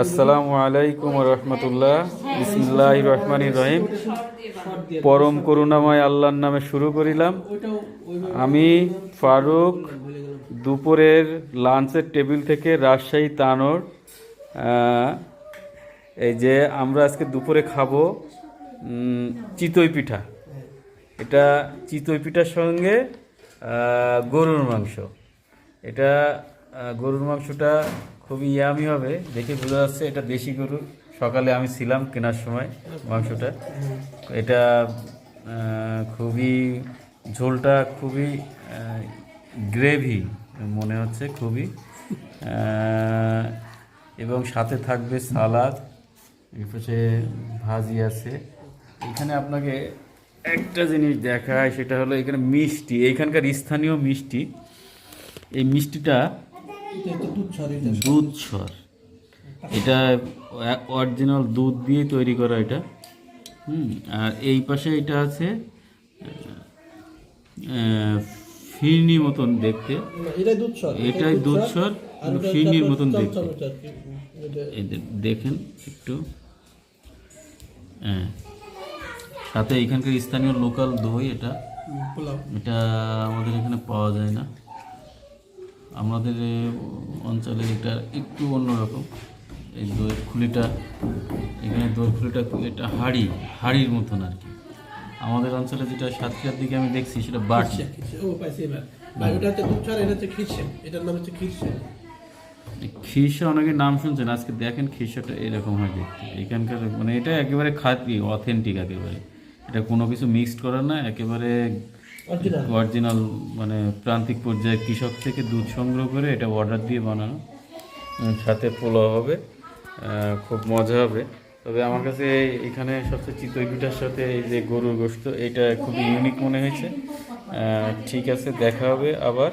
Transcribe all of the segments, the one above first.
আসসালামু আলাইকুম রহমতুল্লাহ। বিসমিল্লাহ রহমান রহিম। পরম করুণাময় আল্লাহর নামে শুরু করিলাম। আমি ফারুক দুপুরের লাঞ্চের টেবিল থেকে রাজশাহী তানোর এই যে আমরা আজকে দুপুরে খাব চিতই পিঠা। এটা চিতই পিঠার সঙ্গে গরুর মাংস। এটা গরুর মাংসটা খুবই ইয়ামি হবে। দেখে বোঝা যাচ্ছে এটা দেশি গরু। সকালে আমি ছিলাম কেনার সময় মাংসটা। এটা খুবই, ঝোলটা খুবই গ্রেভি মনে হচ্ছে খুবই। এবং সাথে থাকবে সালাদ, এর পাশে ভাজি আছে। এখানে আপনাকে একটা জিনিস দেখায়, সেটা হলো এখানে মিষ্টি। এইখানকার স্থানীয় মিষ্টি। এই মিষ্টিটা দুধ সর এটা অরিজিনাল দুধ দিয়ে তৈরি করা এটা। হুম আর এই পাশে এটা আছে ফিরনি মতন দেখতে। এটাই দুধ সর ফিরনির মতন দেখতে। দেখেন একটু। হ্যাঁ সাথে এখানকার স্থানীয় লোকাল দই এটা। এটা আমাদের এখানে পাওয়া যায় না। আমাদের এ, অঞ্চলে এটা একটু অন্যরকম। এই দইয়ের খুলিটা এখানে দইয়ের খুলিটা এটা হাড়ি হাড়ির মতন আর কি। আমাদের অঞ্চলে যেটা সাতক্ষীরার দিকে আমি দেখছি সেটা বাড়ছে। ও পাইছি এবার। হচ্ছে দুধ এটা হচ্ছে খিরসে এটার নাম হচ্ছে খিরসে খিরসা অনেকে নাম শুনছেন আজকে দেখেন খিরসাটা এরকম হয় দেখতে। এখানকার মানে এটা একেবারে খাঁটি অথেন্টিক একেবারে। এটা কোনো কিছু মিক্সড করা না একেবারে অরিজিনাল? মানে প্রান্তিক পর্যায়ে কৃষক থেকে দুধ সংগ্রহ করে এটা অর্ডার দিয়ে বানানো। সাথে পোলাও হবে খুব মজা হবে। তবে আমার কাছে এখানে সবচেয়ে চিতই পিঠার সাথে এই যে গরুর গোস্ত এটা খুব ইউনিক মনে হয়েছে। ঠিক আছে দেখা হবে আবার।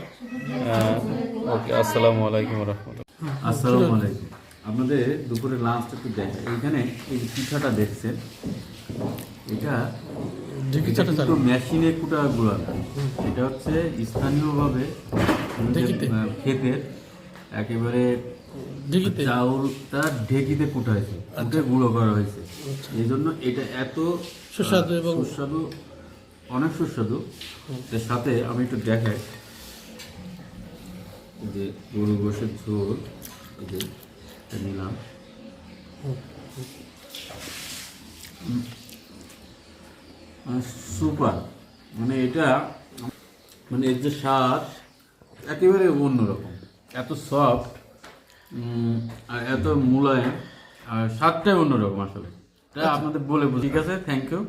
ওকে আসসালামু আলাইকুম রহমতুল্লাহ। আসসালামু আলাইকুম। আপনাদের দুপুরে লাঞ্চটা একটু দেখা এইখানে এই পিঠাটা দেখছেন। এটা চাটা মেশিনে কুটা গুঁড়া। এটা হচ্ছে স্থানীয়ভাবে ক্ষেতের একেবারে? চাউলটা ঢেকিতে কুটা হয়েছে কুটে গুঁড়ো করা হয়েছে। এই জন্য এটা এত সুস্বাদু এবং- সুস্বাদু অনেক সুস্বাদু। এর সাথে আমি একটু দেখাই। যে গরু গোশের ঝোল নিলাম। সুপার। মানে এটা মানে এর যে স্বাদ একেবারে অন্যরকম এত সফট আর এত মোলায়েম আর স্বাদটাই অন্যরকম আসলে। তাই আপনাদের বলে ঠিক আছে? Thank you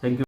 thank you